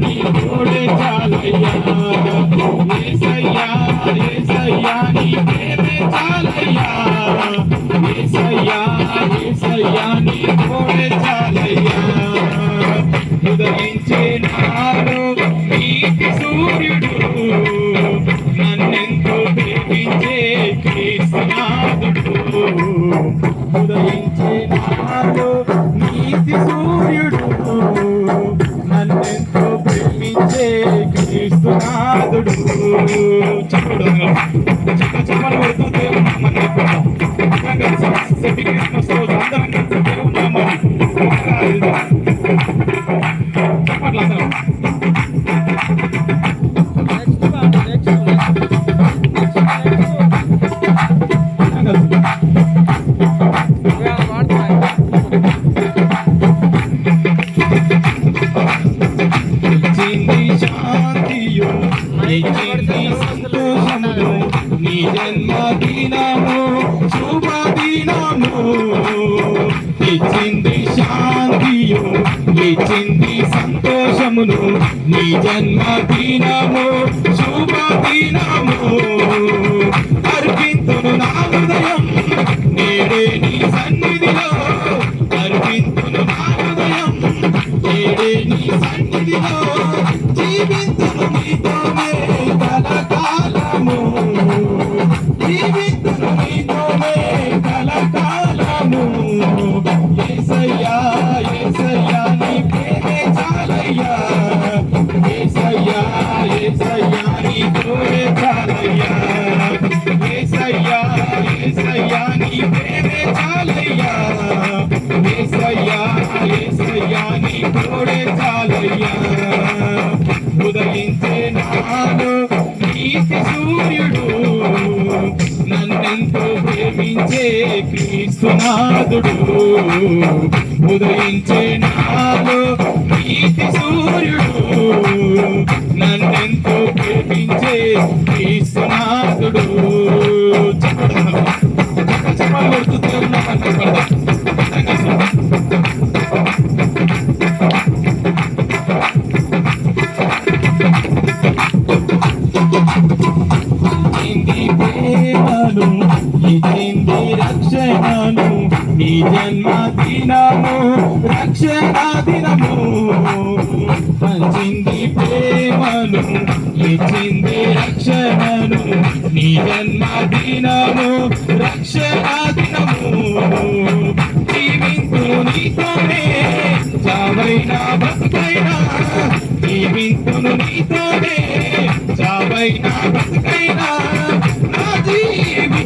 నీ తోడే చాలయ్యా ఏసయ్యా ఏసయ్యా నీ ప్రేమే చాలయ్యా ఏసయ్యా ఏసయ్యా నీ తోడే చాలయ్యా ఉదయించే నాడు నీతి సూర్యుడు నన్నెంతో ప్రేమించే ఉదయించే నాడు నీతి సూర్యుడు. క్రీస్తునాథుడు చెప్పడు. జన్మదినము శుభదినము ఇచ్చింది శాంతియు ఇచ్చింది సంతోషమును. నీ జన్మ దినము శుభ శుభదినము అర్పింతును నా హృదయం నేడే నీ సన్నిధిలో. అర్పింతును నా హృదయం నేడే నీ సన్నిధిలో. జీవింతును నీతో ఏసయ్యా ఏసయ్యా నీ తోడే చాలయ్యా. ఉదయించే నాను నీతి సూర్యుడు నన్నెంతో ప్రేమించే క్రీస్తునాథుడు ఉదయించే నాడు నీతి సూర్యుడు నన్నెంతో ప్రేమించే క్రీస్తునాథుడు నీ రక్షణను నీ జన్మ దినము రక్షణ దినము. పంచింది ప్రేమను ఇచ్చింది రక్షణను నీ జన్మ దినము రక్షణ దినము. జీవింతు నీతోనే చావైనా బతుకైనా. జీవింతును నీతోనే చావైనా బతుకైనా. నా జీవి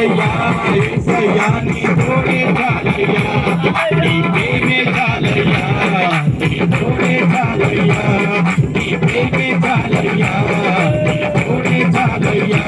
ఏసయ్యా ఏసయ్యా నీ తోడే చాలయ్యా నీ ప్రేమే చాలయ్యా నీ తోడే చాలయ్యా నీ ప్రేమే చాలయ్యా నీ తోడే చాలయ్యా